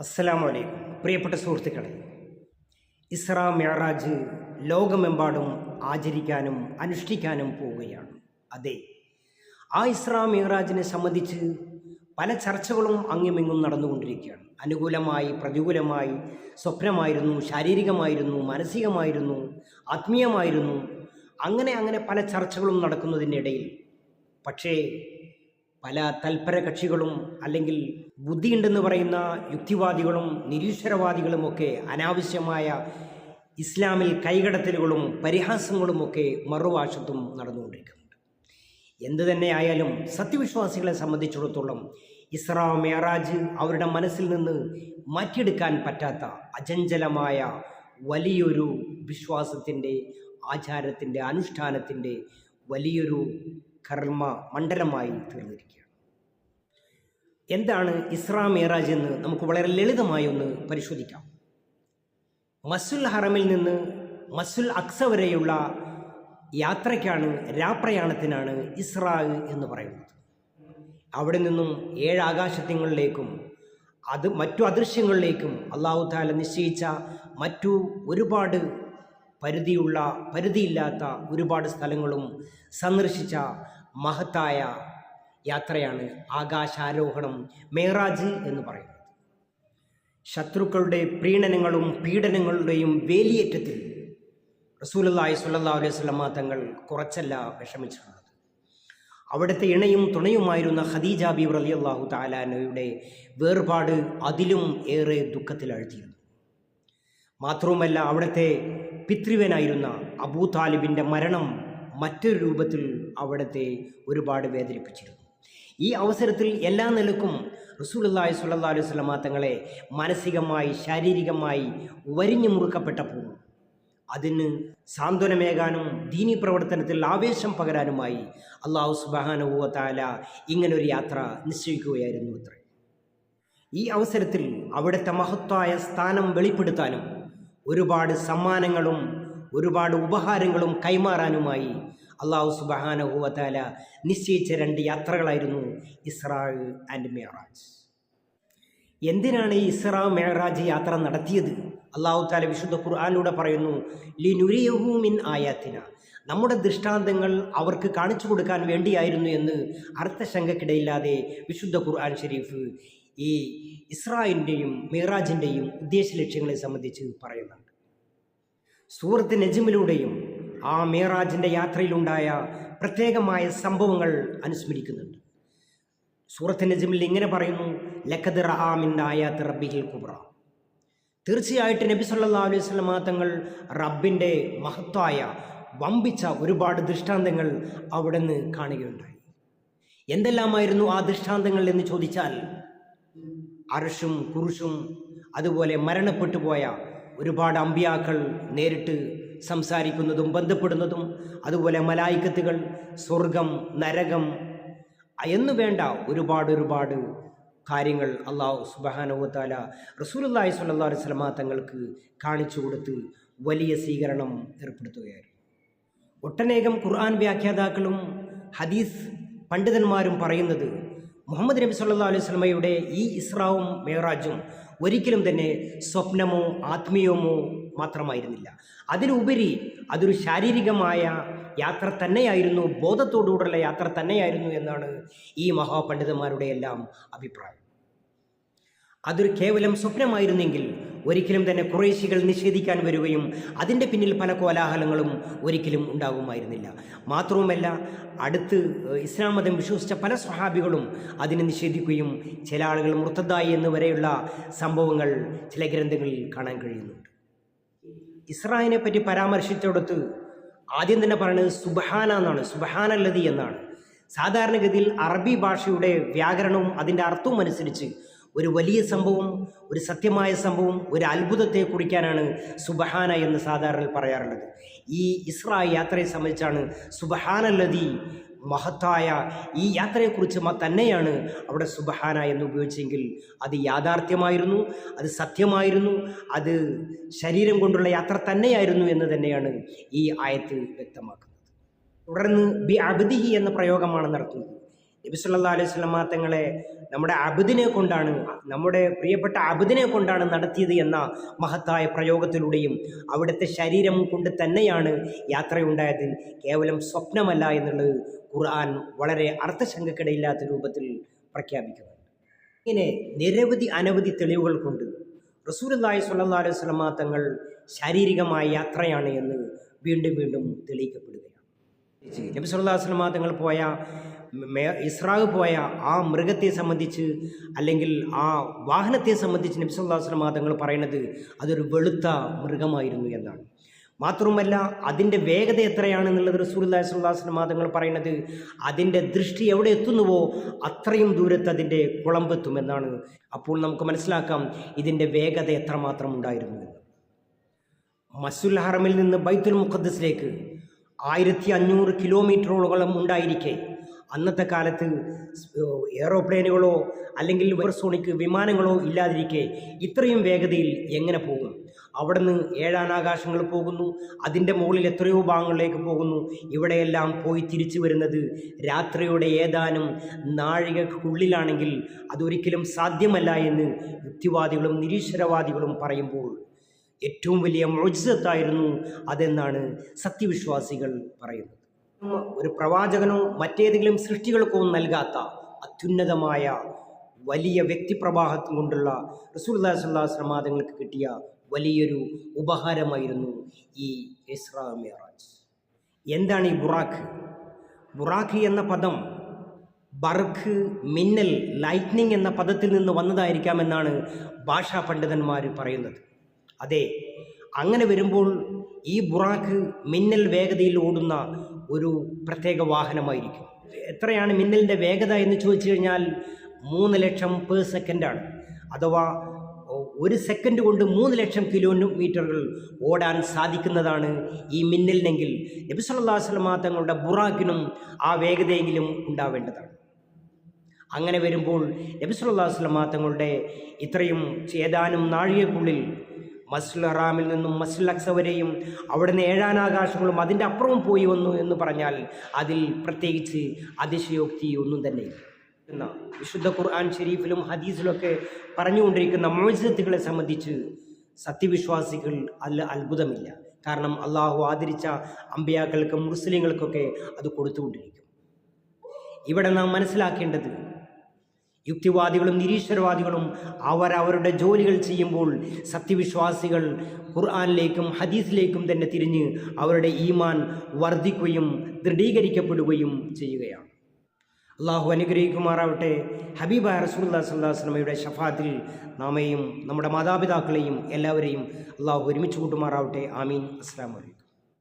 അസ്സലാമു അലൈക്കും പ്രിയപ്പെട്ട സുഹൃത്തുക്കളെ ഇസ്ര മെഹറാജ് ലോകമെമ്പാടും ആചരിക്കാനും അനുഷ്ഠിക്കാനും പോവുകയാണ്. അതെ ആ ഇസ്ര മെഹറാജിനെ സംബന്ധിച്ച് പല ചർച്ചകളും അങ്ങിമിങ്ങും നടന്നുകൊണ്ടിരിക്കുകയാണ്. അനുകൂലമായി പ്രതികൂലമായി സ്വപ്നമായിരുന്നു ശാരീരികമായിരുന്നു മാനസികമായിരുന്നു ആത്മീയമായിരുന്നു അങ്ങനെ അങ്ങനെ പല ചർച്ചകളും നടക്കുന്നതിനിടയിൽ. പക്ഷേ പല തൽപര കക്ഷികളും അല്ലെങ്കിൽ ബുദ്ധിയുണ്ടെന്ന് പറയുന്ന യുക്തിവാദികളും നിരീശ്വരവാദികളും ഒക്കെ അനാവശ്യമായ ഇസ്ലാമിൽ കൈകടത്തലുകളും പരിഹാസങ്ങളുമൊക്കെ മറുവാശത്തും നടന്നുകൊണ്ടിരിക്കുന്നുണ്ട്. എന്തു തന്നെയായാലും സത്യവിശ്വാസികളെ സംബന്ധിച്ചിടത്തോളം ഇസ്രാ മേറാജ് അവരുടെ മനസ്സിൽ നിന്ന് മാറ്റിയെടുക്കാൻ പറ്റാത്ത അചഞ്ചലമായ വലിയൊരു വിശ്വാസത്തിന്റെ ആചാരത്തിന്റെ അനുഷ്ഠാനത്തിന്റെ വലിയൊരു കർമ്മ മണ്ഡലമായി തീർന്നിരിക്കുകയാണ്. എന്താണ് ഇസ്രാ മേറാജ് എന്ന് നമുക്ക് വളരെ ലളിതമായി ഒന്ന് പരിശോധിക്കാം. മസുൽ ഹറമിൽ നിന്ന് മസുൽ അക്സ വരെയുള്ള യാത്രയ്ക്കാണ് രാപ്രയാണത്തിനാണ് ഇസ്രാ എന്ന് പറയുന്നത്. അവിടെ നിന്നും ഏഴ് ആകാശത്യങ്ങളിലേക്കും അത് മറ്റു അദൃശ്യങ്ങളിലേക്കും അള്ളാഹു താല നിശ്ചയിച്ച മറ്റു ഒരുപാട് പരിധിയുള്ള പരിധിയില്ലാത്ത ഒരുപാട് സ്ഥലങ്ങളും സന്ദർശിച്ച മഹത്തായ യാത്രയാണ് ആകാശാരോഹണം മേറാജ് എന്ന് പറയുന്നത്. ശത്രുക്കളുടെ പ്രീണനങ്ങളും പീഡനങ്ങളുടെയും വേലിയേറ്റത്തിൽ റസൂലുള്ളാഹി സ്വല്ലല്ലാഹു അലൈഹി വസല്ലം തങ്ങൾ കുറച്ചല്ല വിഷമിച്ചിട്ടുള്ളത്. അവിടുത്തെ ഇണയും തുണയുമായിരുന്ന ഖദീജ ബീബ് റളിയല്ലാഹു താലാനയുടെ വേർപാട് അതിലും ഏറെ ദുഃഖത്തിൽ ദുഃഖത്തിലഴ്ത്തിയിരുന്നു. മാത്രവുമല്ല അവിടുത്തെ പിതൃവനായിരുന്ന അബൂ താലിബിന്റെ മരണം മറ്റൊരു രൂപത്തിൽ അവിടുത്തെ ഒരുപാട് വേദനിപ്പിച്ചിരുന്നു. ഈ അവസരത്തിൽ എല്ലാ നിലക്കും റസൂലുള്ളാഹി സുല്ലാ അലൈഹി വസല്ലമ തങ്ങളെ മാനസികമായി ശാരീരികമായി വരിഞ്ഞു മുറുക്കപ്പെട്ടപ്പോൾ അതിന് സാന്ത്വനമേകാനും ദീനി പ്രവർത്തനത്തിൽ ആവേശം പകരാനുമായി അള്ളാഹു സുബാനുവ ഇങ്ങനൊരു യാത്ര നിശ്ചയിക്കുകയായിരുന്നു അത്രേ. ഈ അവസരത്തിൽ അവിടുത്തെ മഹത്തായ സ്ഥാനം വെളിപ്പെടുത്താനും ഒരുപാട് സമ്മാനങ്ങളും ഒരുപാട് ഉപഹാരങ്ങളും കൈമാറാനുമായി അള്ളാഹു സുബാനഹുവത്താല നിശ്ചയിച്ച രണ്ട് യാത്രകളായിരുന്നു ഇസ്രാ ആൻഡ് മെഹറാജ് എന്തിനാണ് ഈ ഇസ്രാ മെഹറാജ് യാത്ര നടത്തിയത്? അള്ളാഹു താല വിശുദ്ധ ഖുർആാനിലൂടെ പറയുന്നു ലിനുരിയഹു മിൻ ആയാത്തിന. നമ്മുടെ ദൃഷ്ടാന്തങ്ങൾ അവർക്ക് കാണിച്ചു കൊടുക്കാൻ വേണ്ടിയായിരുന്നു എന്ന് അർത്ഥശങ്കക്കിടയില്ലാതെ വിശുദ്ധ ഖുർആൻ ഷെരീഫ് ഈ ഇസ്രായിന്റെയും മിറാജിന്റെയും ഉദ്ദേശ ലക്ഷ്യങ്ങളെ സംബന്ധിച്ച് പറയുന്നുണ്ട്. സൂറത്ത് നജിമിലൂടെയും ആ മേറാജിന്റെ യാത്രയിലുണ്ടായ പ്രത്യേകമായ സംഭവങ്ങൾ അനുസ്മരിക്കുന്നുണ്ട്. സൂറത്ത് നജിമിൽ ഇങ്ങനെ പറയുന്നു ലഖദ് റഹാമിൻ ആയാത്ത് റബ്ബിഹിൽ കുബ്ര തീർച്ചയായിട്ടും നബി സല്ലാ അലൈഹി സ്വലമാ തങ്ങൾ റബ്ബിന്റെ മഹത്തായ വമ്പിച്ച ഒരുപാട് ദൃഷ്ടാന്തങ്ങൾ അവിടെ നിന്ന് കാണുകയുണ്ടായി. എന്തെല്ലാമായിരുന്നു ആ ദൃഷ്ടാന്തങ്ങൾ എന്ന് ചോദിച്ചാൽ അർഷും കുറുഷും അതുപോലെ മരണപ്പെട്ടു പോയ ഒരുപാട് അമ്പിയാക്കൾ നേരിട്ട് സംസാരിക്കുന്നതും ബന്ധപ്പെടുന്നതും അതുപോലെ മലായിക്കത്തുകൾ സ്വർഗം നരകം എന്നു വേണ്ട ഒരുപാട് ഒരുപാട് കാര്യങ്ങൾ അള്ളാഹു സുബാനുവത്താല റസൂലുല്ലാഹി സ്വല്ലാ സ്വലമ തങ്ങൾക്ക് കാണിച്ചു കൊടുത്ത് വലിയ സ്വീകരണം ഏർപ്പെടുത്തുകയായിരുന്നു. ഒട്ടനേകം ഖുർആൻ വ്യാഖ്യാതാക്കളും ഹദീസ് പണ്ഡിതന്മാരും പറയുന്നത് മുഹമ്മദ് നബി സല്ലാ അലൈഹി സ്വലമയുടെ ഈ ഇസ്രാവും മേറാജും ഒരിക്കലും തന്നെ സ്വപ്നമോ ആത്മീയമോ മാത്രമായിരുന്നില്ല. അതിലുപരി അതൊരു ശാരീരികമായ യാത്ര തന്നെയായിരുന്നു ബോധത്തോടുകൂടുള്ള യാത്ര തന്നെയായിരുന്നു എന്നാണ് ഈ മഹാപണ്ഡിതന്മാരുടെ എല്ലാം അഭിപ്രായം. അതൊരു കേവലം സ്വപ്നമായിരുന്നെങ്കിൽ ഒരിക്കലും തന്നെ കുറേശികൾ നിഷേധിക്കാൻ വരികയും അതിന്റെ പിന്നിൽ പല കോലാഹലങ്ങളും ഒരിക്കലും ഉണ്ടാകുമായിരുന്നില്ല മാത്രവുമല്ല അടുത്ത് ഇസ്ലാം മതം വിശ്വസിച്ച പല സ്വഹാബികളും അതിനെ നിഷേധിക്കുകയും ചില ആളുകൾ മൃത്തദ്ദായി എന്ന് വരെയുള്ള സംഭവങ്ങൾ ചില ഗ്രന്ഥങ്ങളിൽ കാണാൻ കഴിയുന്നുണ്ട്. ഇസ്രായേലിനെ പറ്റി പരാമർശിച്ചിടത്ത് ആദ്യം തന്നെ പറയുന്നത് സുബഹാന എന്നാണ്. സുബഹാനല്ലതി എന്നാണ്. സാധാരണഗതിയിൽ അറബി ഭാഷയുടെ വ്യാകരണവും അതിന്റെ അർത്ഥവും അനുസരിച്ച് ഒരു വലിയ സംഭവം ഒരു സത്യമായ സംഭവം ഒരു അത്ഭുതത്തെ കുറിക്കാനാണ് സുബഹാന എന്ന് സാധാരണ പറയാറുള്ളത്. ഈ ഇസ്രാ യാത്രയെ സംബന്ധിച്ചാണ് സുബഹാനല്ലതി മഹത്തായ ഈ യാത്രയെക്കുറിച്ച് തന്നെയാണ് അവിടെ സുബഹാന എന്ന് ഉപയോഗിച്ചെങ്കിൽ അത് യാഥാർത്ഥ്യമായിരുന്നു അത് സത്യമായിരുന്നു അത് ശരീരം കൊണ്ടുള്ള യാത്ര തന്നെയായിരുന്നു എന്ന് തന്നെയാണ് ഈ ആയത്ത് വ്യക്തമാക്കുന്നത്. തുടർന്ന് ബി അബ്ദിഹി എന്ന പ്രയോഗമാണ് നടത്തുന്നത്. നബി സല്ലല്ലാഹു അലൈഹി തങ്ങളെ നമ്മുടെ അബുദിനെ കൊണ്ടാണ് നമ്മുടെ പ്രിയപ്പെട്ട അബുദിനെ കൊണ്ടാണ് നടത്തിയത് എന്ന മഹത്തായ പ്രയോഗത്തിലൂടെയും അവിടുത്തെ ശരീരം കൊണ്ട് തന്നെയാണ് യാത്രയുണ്ടായത്. കേവലം സ്വപ്നമല്ല എന്നുള്ളത് ഖുർആൻ വളരെ അർത്ഥശങ്കക്കിടയില്ലാത്ത രൂപത്തിൽ പ്രഖ്യാപിക്കുന്നുണ്ട്. ഇങ്ങനെ നിരവധി അനവധി തെളിവുകൾ കൊണ്ട് റസൂലുള്ളാഹി സ്വല്ലല്ലാഹു അലൈഹി വസല്ലമ തങ്ങൾ ശാരീരികമായ യാത്രയാണ് എന്ന് വീണ്ടും വീണ്ടും തെളിയിക്കപ്പെടുകയാണ്. നബി അലൈഹി വസല്ലമ തങ്ങൾ പോയ ഇസ്രാവ് പോയ ആ മൃഗത്തെ സംബന്ധിച്ച് അല്ലെങ്കിൽ ആ വാഹനത്തെ സംബന്ധിച്ച് നബി സല്ലല്ലാഹു അലൈഹി തങ്ങൾ പറയുന്നത് അതൊരു വെളുത്ത മൃഗമായിരുന്നു എന്നാണ്. മാത്രവുമല്ല അതിന്റെ വേഗത എത്രയാണെന്നുള്ളത് അലൈഹി വസല്ലമ തങ്ങൾ പറയുന്നത് അതിന്റെ ദൃഷ്ടി എവിടെ എത്തുന്നുവോ അത്രയും ദൂരത്ത് അതിന്റെ കുളമ്പെത്തുമെന്നാണ് അപ്പോൾ നമുക്ക് മനസ്സിലാക്കാം ഇതിന്റെ വേഗത എത്രമാത്രം ഉണ്ടായിരുന്നു മസുൽ ഹറമിൽ നിന്ന് ബൈത്തുൽ മുഖദ്സിലേക്ക് ആയിരത്തി അഞ്ഞൂറ് കിലോമീറ്ററോളം ഉണ്ടായിരിക്കെ അന്നത്തെ കാലത്ത് എയറോപ്ലെയിനുകളോ അല്ലെങ്കിൽ സൂപ്പർസോണിക് വിമാനങ്ങളോ ഇല്ലാതിരിക്കെ ഇത്രയും വേഗതയിൽ എങ്ങനെ പോകും? അവിടുന്ന് ഏഴാനാകാശങ്ങൾ പോകുന്നു അതിന്റെ മുകളിൽ എത്രയോ ഭാഗങ്ങളിലേക്ക് പോകുന്നു. ഇവിടെയെല്ലാം പോയി തിരിച്ചു വരുന്നത് രാത്രിയുടെ ഏതാനും നാഴികക്കുള്ളിലാണെങ്കിൽ അതൊരിക്കലും സാധ്യമല്ല എന്ന് യുക്തിവാദികളും നിരീശ്വരവാദികളും പറയുമ്പോൾ ഏറ്റവും വലിയ മോചിതത്തായിരുന്നു അതെന്നാണ് സത്യവിശ്വാസികൾ പറയുന്നത്. ഒരു പ്രവാചകനോ മറ്റേതെങ്കിലും സൃഷ്ടികൾക്കോ നൽകാത്ത അത്യുന്നതമായ വലിയ വ്യക്തിപ്രവാഹം കൊണ്ടുള്ള റസൂല്ലാ സല്ലാസ്ലമാദങ്ങൾക്ക് കിട്ടിയ വലിയൊരു ഉപഹാരമായിരുന്നു ഈ ഇസ്രാ മിറാജ്. എന്താണ് ഈ ബുറാഖ്? ബുറാഖ് എന്ന പദം ബർഖ് മിന്നൽ ലൈറ്റ്നിങ് എന്ന പദത്തിൽ നിന്ന് വന്നതായിരിക്കാമെന്നാണ് ഭാഷാ പണ്ഡിതന്മാർ പറയുന്നത്. അതെ അങ്ങനെ വരുമ്പോൾ ഈ ബുറാഖ് മിന്നൽ വേഗതയിൽ ഓടുന്ന ഒരു പ്രത്യേക വാഹനമായിരിക്കും. എത്രയാണ് മിന്നലിന്റെ വേഗത എന്ന് ചോദിച്ചു കഴിഞ്ഞാൽ മൂന്ന് ലക്ഷം പേർ സെക്കൻഡാണ് അഥവാ ഒരു സെക്കൻഡ് കൊണ്ട് മൂന്ന് ലക്ഷം കിലോമീറ്ററുകൾ ഓടാൻ സാധിക്കുന്നതാണ് ഈ മിന്നലിനെങ്കിൽ നബി സല്ലല്ലാഹു വസല്ലമ തങ്ങളുടെ ബുറാക്കിനും ആ വേഗതയെങ്കിലും ഉണ്ടാവേണ്ടതാണ്. അങ്ങനെ വരുമ്പോൾ നബി സല്ലല്ലാഹു തങ്ങളുടെ ഇത്രയും ഏതാനും നാഴികക്കുള്ളിൽ മസ്ൽ ഹറാമിൽ നിന്നും മസ്ജിദ് അക്സ വരെയും അവിടുന്ന് ഏഴാനാകാശങ്ങളും അതിന്റെ അപ്പുറവും പോയി വന്നു എന്ന് പറഞ്ഞാൽ അതിൽ പ്രത്യേകിച്ച് അതിശയോക്തി ഒന്നും തന്നെ എന്ന വിശുദ്ധ ഖുർആൻ ഷെരീഫിലും ഹദീസിലൊക്കെ പറഞ്ഞുകൊണ്ടിരിക്കുന്ന മോചിതത്തുകളെ സംബന്ധിച്ച് സത്യവിശ്വാസികൾ അല്ല അത്ഭുതമില്ല. കാരണം അള്ളാഹു ആദരിച്ച അമ്പിയാക്കൾക്കും മുസ്ലിങ്ങൾക്കൊക്കെ അത് കൊടുത്തുകൊണ്ടിരിക്കും. ഇവിടെ നാം മനസ്സിലാക്കേണ്ടത് യുക്തിവാദികളും നിരീശ്വരവാദികളും അവരവരുടെ ജോലികൾ ചെയ്യുമ്പോൾ സത്യവിശ്വാസികൾ ഖുർആാനിലേക്കും ഹദീസിലേക്കും തന്നെ തിരിഞ്ഞ് അവരുടെ ഈമാൻ വർദ്ധിക്കുകയും ദൃഢീകരിക്കപ്പെടുകയും ചെയ്യുകയാണ്. അള്ളാഹു അനുഗ്രഹിക്കുമാറാവട്ടെ. ഹബീബ റസൂല്ലാ സല്ലാസ്ലമയുടെ ഷഫാത്തിൽ നാമയും നമ്മുടെ മാതാപിതാക്കളെയും എല്ലാവരെയും അള്ളാഹു ഒരുമിച്ച് കൂട്ടുമാറാവട്ടെ. ആമീൻ. അസ്സാം വലൈക്കും